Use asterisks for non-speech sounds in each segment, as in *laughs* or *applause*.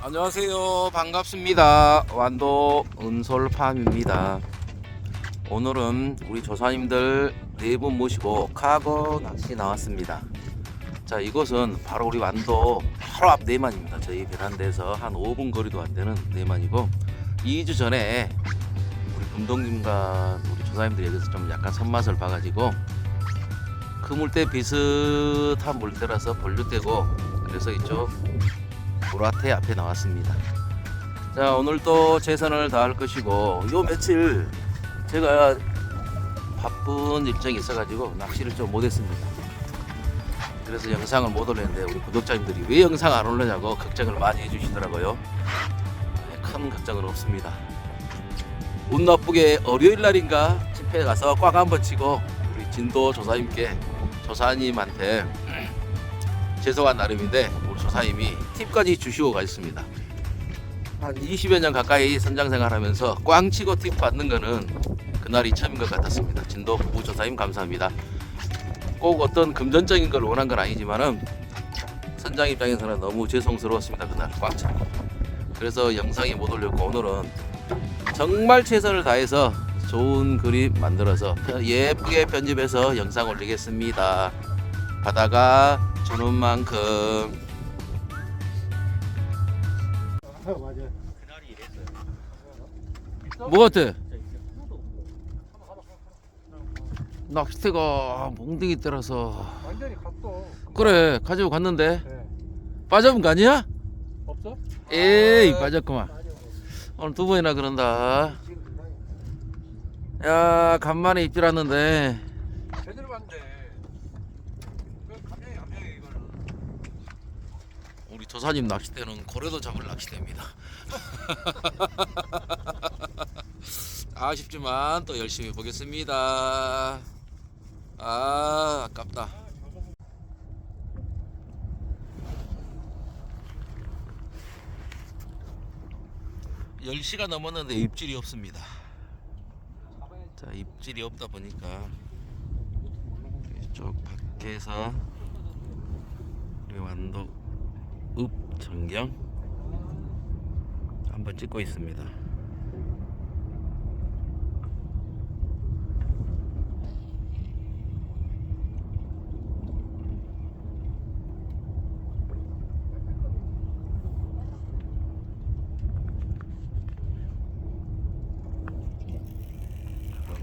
안녕하세요. 반갑습니다. 완도 은솔팜입니다. 오늘은 우리 조사님들 네 분 모시고 카고 낚시 나왔습니다. 자, 이곳은 바로 우리 완도 바로 앞 내만입니다. 저희 베란다에서 한 5분 거리도 안 되는 내만이고 2주 전에 우리 금동님과 우리 조사님들이 여기서 좀 약간 손맛을 봐가지고 그 물때 비슷한 물때라서 본류되고 그래서 이쪽 보라테 앞에 나왔습니다. 자 오늘 또 최선을 다할 것이고 요 며칠 제가 바쁜 일정이 있어가지고 낚시를 좀 못했습니다. 그래서 영상을 못 올렸는데 우리 구독자님들이 왜 영상 안 올리냐고 걱정을 많이 해주시더라고요. 네, 큰 걱정은 없습니다. 운 나쁘게 월요일 날인가 집회 가서 꽉 한번 치고 우리 진도 조사님께 조사님한테 *clears throat* 죄송한 나름인데 조사님이 팁까지 주시고 가셨습니다. 한 20여 년 가까이 선장 생활하면서 꽝 치고 팁 받는 거는 그날이 처음인 것 같았습니다. 진도 부부 조사님 감사합니다. 꼭 어떤 금전적인 걸 원한 건 아니지만은 선장 입장에서는 너무 죄송스러웠습니다. 그날 꽝 참고. 그래서 영상이 못 올렸고 오늘은 정말 최선을 다해서 좋은 그림 만들어서 예쁘게 편집해서 영상 올리겠습니다. 바다가 주는 만큼 맞아요. 뭐 같아? 낚시대가 몽둥이 때라서 완전히 갔어. 그래 가지고 갔는데 네. 빠져본 거 아니야? 없어? 에이 빠졌구만 오늘 두 번이나 그런다 야 간만에 입질 왔는데 제대로. 그 감명이 감명이 이거는. 우리 조사님 낚시대는 고래도 잡을 낚시대입니다. *laughs* 아쉽지만 또 열심히 보겠습니다. 아 아깝다. 10시가 넘었는데 입질이 없습니다. 자 입질이 없다 보니까 이쪽 밖에서 우리 완도 읍 전경 한번 찍고 있습니다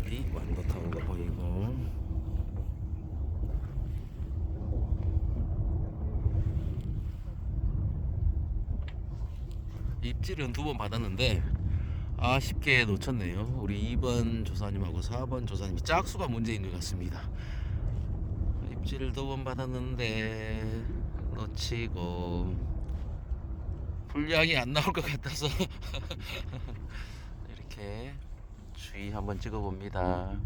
여기 완도 타워가 보이고 입질은 두 번 받았는데 아쉽게 놓쳤네요. 우리 2번 조사님하고 4번 조사님이 짝수가 문제인 것 같습니다. 입질을 두 번 받았는데 놓치고 분량이 안 나올 것 같아서 *laughs* 이렇게 주의 한번 찍어봅니다.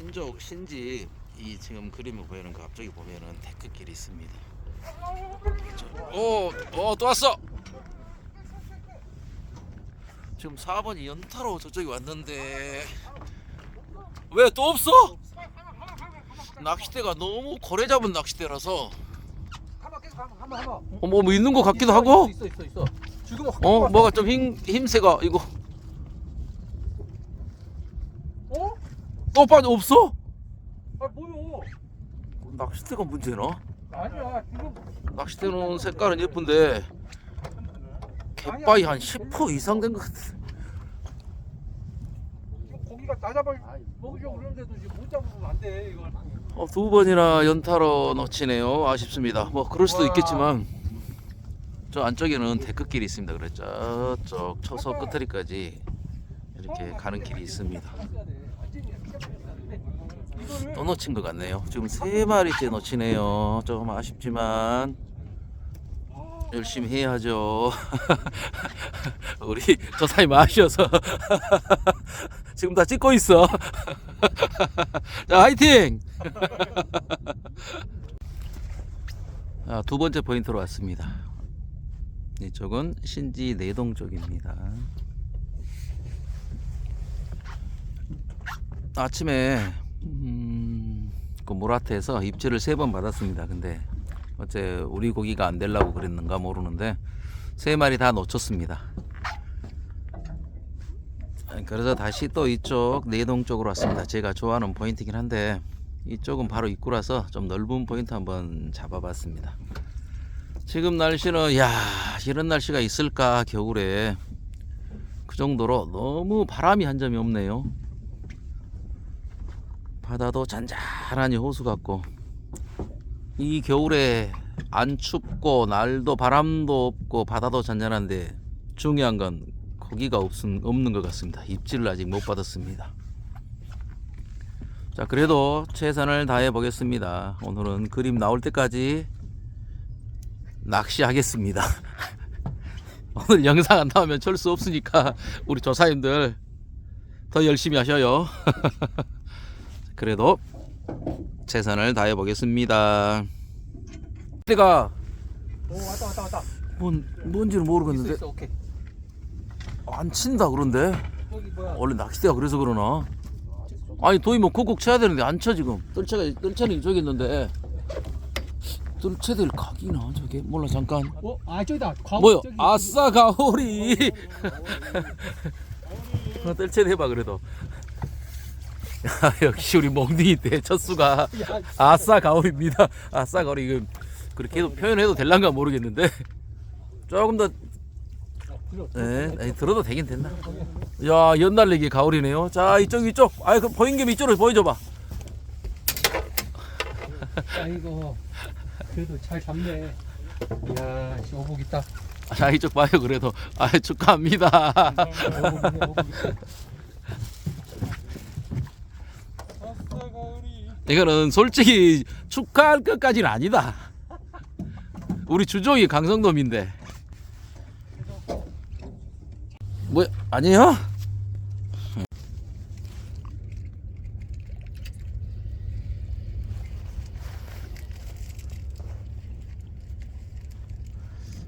신족 신지 이 지금 그림을 보이는 그 앞쪽에 보면은 데크길이 있습니다. 오, 어, 또 왔어. 지금 4번이 연타로 저쪽에 왔는데 왜 또 없어? 낚싯대가 너무 고래 잡은 낚싯대라서 한번 계속 한번 한번 한번. 어, 뭐, 뭐 있는 것 같기도 하고 있어 있어 있어. 지금 확 어. 뭐가 좀 힘 힘세가 이거 또 빠져 없어? 아 뭐요? 낚싯대가 문제나? 아니야 지금 낚싯대는 색깔은 예쁜데 갯바위 한 10% 이상 된 것 같아. 지금 고기가 나잡아 먹으려고 그러는데도 지금 못 잡으면 안돼 이걸. 어, 두 번이나 연타로 놓치네요. 아쉽습니다. 뭐 그럴 수도 와. 있겠지만 저 안쪽에는 데크길이 있습니다. 그래 저쪽 초소 끝머리까지 이렇게 가는 길이 있습니다. 또 놓친 것 같네요. 지금 세 마리째 놓치네요. 좀 아쉽지만 열심히 해야죠. *laughs* 우리 조사님 아쉬워서 *laughs* 지금 다 찍고 있어. *laughs* 자, 화이팅! 아, 두 번째 포인트로 왔습니다. 이쪽은 신지 내동 쪽입니다. 아침에 음, 그 모라트에서 입질을 세 번 받았습니다. 근데 어째 우리 고기가 안 되려고 그랬는가 모르는데 세 마리 다 놓쳤습니다. 그래서 다시 또 이쪽 내동 쪽으로 왔습니다. 제가 좋아하는 포인트긴 한데 이쪽은 바로 입구라서 좀 넓은 포인트 한번 잡아봤습니다. 지금 날씨는 야 이런 날씨가 있을까 겨울에 그 정도로 너무 바람이 한 점이 없네요. 바다도 잔잔하니 호수 같고 이 겨울에 안 춥고 날도 바람도 없고 바다도 잔잔한데 중요한 건 고기가 없은, 없는 것 같습니다. 입질을 아직 못 받았습니다. 자 그래도 최선을 다해 보겠습니다. 오늘은 그림 나올 때까지 낚시하겠습니다. *laughs* 오늘 영상 안 나오면 쩔수 없으니까 우리 조사님들 더 열심히 하셔요. *laughs* 그래도 최선을 다해 보겠습니다. 때가 오 왔다 왔다 왔다. 뭔 뭔지는 모르겠는데 있어 오케이. 안 친다 그런데 여기 뭐야? 원래 낚싯대가 그래서 그러나 아니 도이 뭐 콕콕 쳐야 되는데 안 쳐 지금 뜰채가 뜰채는 저기 있는데 뜰채들 각이나 저게 몰라 잠깐 어? 아 저기다. 과거 뭐요 저기, 아싸 가오리 어, *laughs* 뜰채 해봐 그래도 야, 역시 우리 몽둥이 때 첫수가 아싸 가오리입니다 아싸 가오리 이거 그렇게 해도 표현해도 될란가 모르겠는데 조금 더. 네, 아니, 들어도 되긴 된다. 야, 연날리기 가오리네요. 자, 이쪽 이쪽. 아이, 그 보인 김 이쪽으로 보여줘봐. 아이고. 그래도 잘 잡네. 이야, 씨, 오복 있다. 자, 이쪽 봐요. 그래도 아, 축하합니다. 오복이네, 오복 있다. 아싸 가을 이. 이거는 솔직히 축하할 것까지는 아니다. 우리 주종이 강성돔인데. 뭐 아니에요?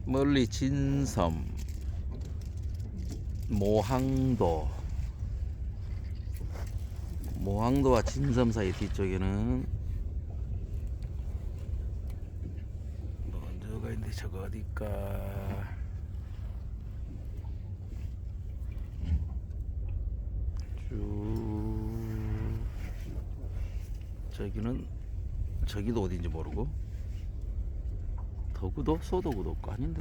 멀리 진섬 모항도 모항도와 진섬 사이 뒤쪽에는 먼저가 있는데 저거 어딜까? 쭉. 저기는 저기도 어딘지 모르고. 도구도? 소도구도 없고 아닌데.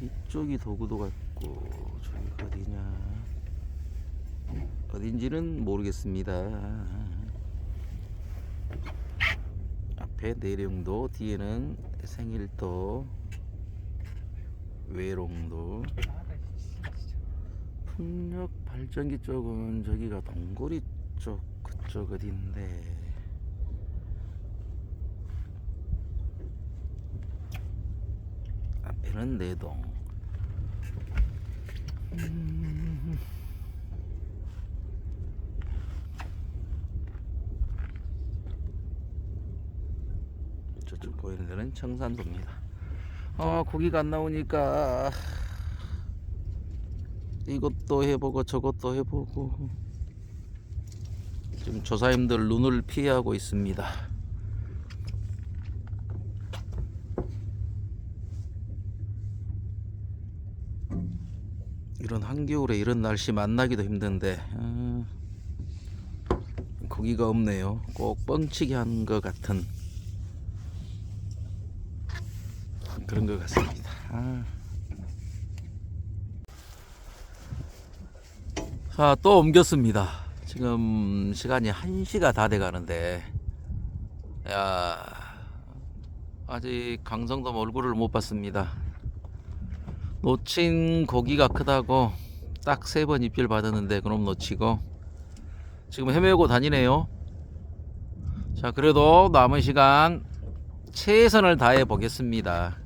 이쪽이 도구도 같고 저기 어디냐 어딘지는 모르겠습니다. 앞에 내령도, 뒤에는 생일도, 외롱도. 풍력 발전기 쪽은 저기가 동거리 쪽 그쪽 어딘데. 앞에는 내동. 음. 저쪽 보이는 데는 청산도입니다. 아 고기가 안 나오니까 이것도 해보고 저것도 해보고 지금 조사님들 눈을 피하고 있습니다. 이런 한겨울에 이런 날씨 만나기도 힘든데 아, 고기가 없네요. 꼭 뻥치기 한것 같은 그런 것 같습니다. 아. 자, 또 옮겼습니다. 지금 시간이 1시가 다 돼 가는데, 야, 아직 강성돔 얼굴을 못 봤습니다. 놓친 고기가 크다고 딱 세 번 입질 받았는데, 그럼 놓치고, 지금 헤매고 다니네요. 자, 그래도 남은 시간 최선을 다해 보겠습니다.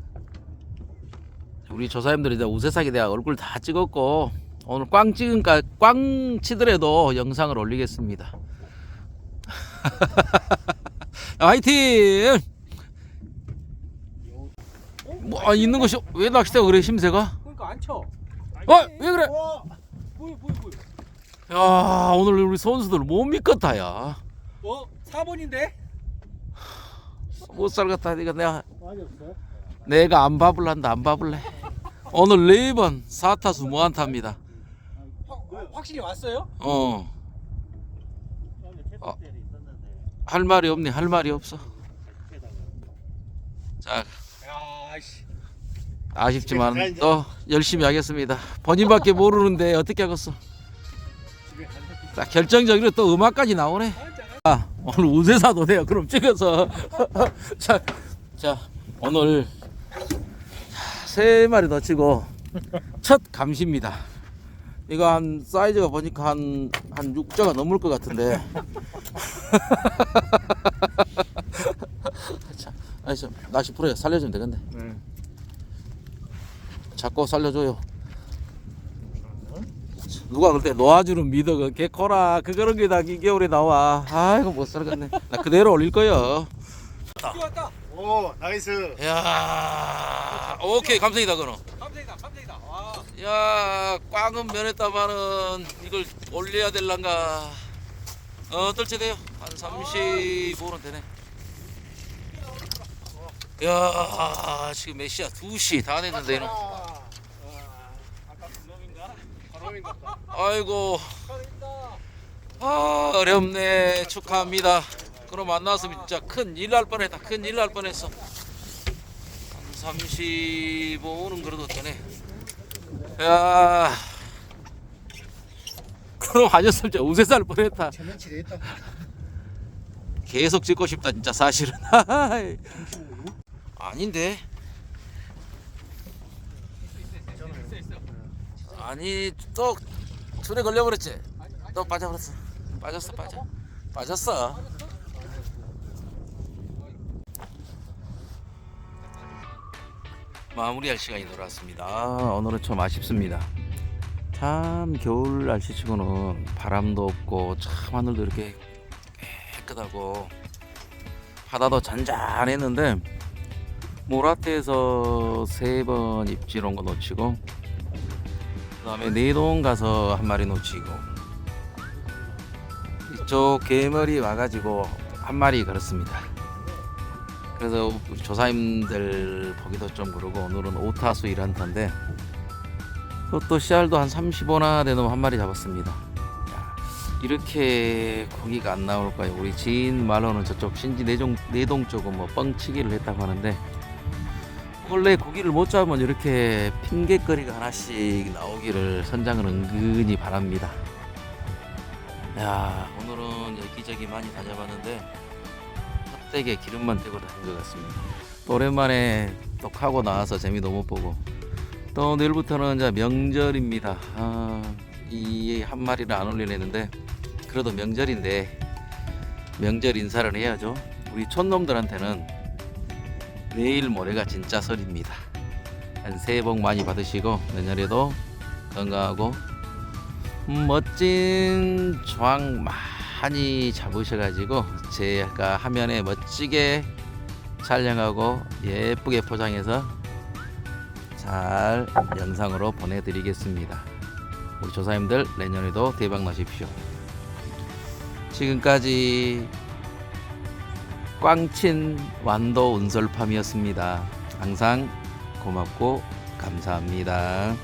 우리 조사님들이 이제 우세사기 내가 얼굴 다 찍었고 오늘 꽝 찍은까 꽝 치더라도 영상을 올리겠습니다. *laughs* 화이팅! 뭐 아, 있는 것이 왜 낚싯대가 그래 심새가? 그러니까 안 쳐. 어 왜 그래? 뭐야 뭐야 뭐야. 야 오늘 우리 선수들 못 믿겠다 야. 어 4번인데? 못 살겠다 이거 내가? 내가 안 밥을 한다 안 밥을래. 오늘 네번 사타수 무안타입니다. 확실히 왔어요? 어. 어. 할 말이 없네 할 말이 없어. 자야 씨. 아쉽지만 또 열심히 하겠습니다. 본인밖에 모르는데 어떻게 하겠어? 자 결정적으로 또 음악까지 나오네. 아, 오늘 우세사도 돼요. 그럼 찍어서 *laughs* 자, 자 오늘 세 마리 더 치고 첫 감시입니다. 이거 한 사이즈가 보니까 한 한 6자가 넘을 것 같은데. *laughs* 자, 아니 좀 낚시 풀어요. 살려주면 되겠네. 네. 자꾸 살려줘요. 누가 그때 놓아주는 미덕은 개코라 그거는 게다 이 겨울에 나와. 아이고 못 살겠네. 나 그대로 올릴 거요. 뛰었다. 오 나이스 야, 오케이 감성이다 그럼. 감사이다 감사이다. 와. 야, 꽝은 면했다마는 이걸 올려야 될란가. 어, 어떨지 돼요? 한 35는 되네. 야, 지금 몇 시야? 2시 다 됐는데 이놈. 아까 그놈인가? 바람인가? 아이고. 축하드립니다. 아 어렵네 축하합니다 그럼 안 나왔으면 진짜 큰일 날 뻔했다. 큰일 날 뻔했어. 한 35는 그래도 되네. 야. *laughs* 그럼 아니었으면 진짜 우세 살 뻔했다. *laughs* 계속 찍고 싶다 진짜 사실은. *laughs* 아닌데. 아니 또 줄에 걸려 버렸지? 또 빠져 버렸어. 빠졌어 빠져. 빠졌어 마무리할 시간이 돌아왔습니다 오늘은 좀 아쉽습니다 참 겨울 날씨치고는 바람도 없고 참 하늘도 이렇게 깨끗하고 바다도 잔잔했는데 모라테에서 세 번 입질 온 거 놓치고 그다음에 내동 가서 한 마리 놓치고 이쪽 개머리 와가지고 한 마리 걸었습니다. 그래서 조사님들 보기도 좀 그러고 오늘은 오타수 일한타인데 그것도 씨알도 한 35나 되는 한 마리 잡았습니다. 야, 이렇게 고기가 안 나올까요? 우리 지인 말로는 저쪽 신지 내동, 내동 쪽은 뭐 뻥치기를 했다고 하는데 원래 고기를 못 잡으면 이렇게 핑계거리가 하나씩 나오기를 선장은 은근히 바랍니다. 야 오늘은 여기저기 많이 다녀봤는데 헛되게 기름만 떼고 다닌 것 같습니다. 또 오랜만에 또 하고 나와서 재미도 못 보고 또 내일부터는 이제 명절입니다. 아, 이한 마리를 안 올리려는데 그래도 명절인데 명절 인사를 해야죠. 우리 촌놈들한테는 내일 모레가 진짜 설입니다. 한 새해 복 많이 받으시고 내년에도 건강하고 음, 멋진 조항 많이 잡으셔가지고 제가 화면에 멋지게 촬영하고 예쁘게 포장해서 잘 영상으로 보내드리겠습니다. 우리 조사님들 내년에도 대박 나십시오. 지금까지 꽝친 완도 운설팜이었습니다. 항상 고맙고 감사합니다.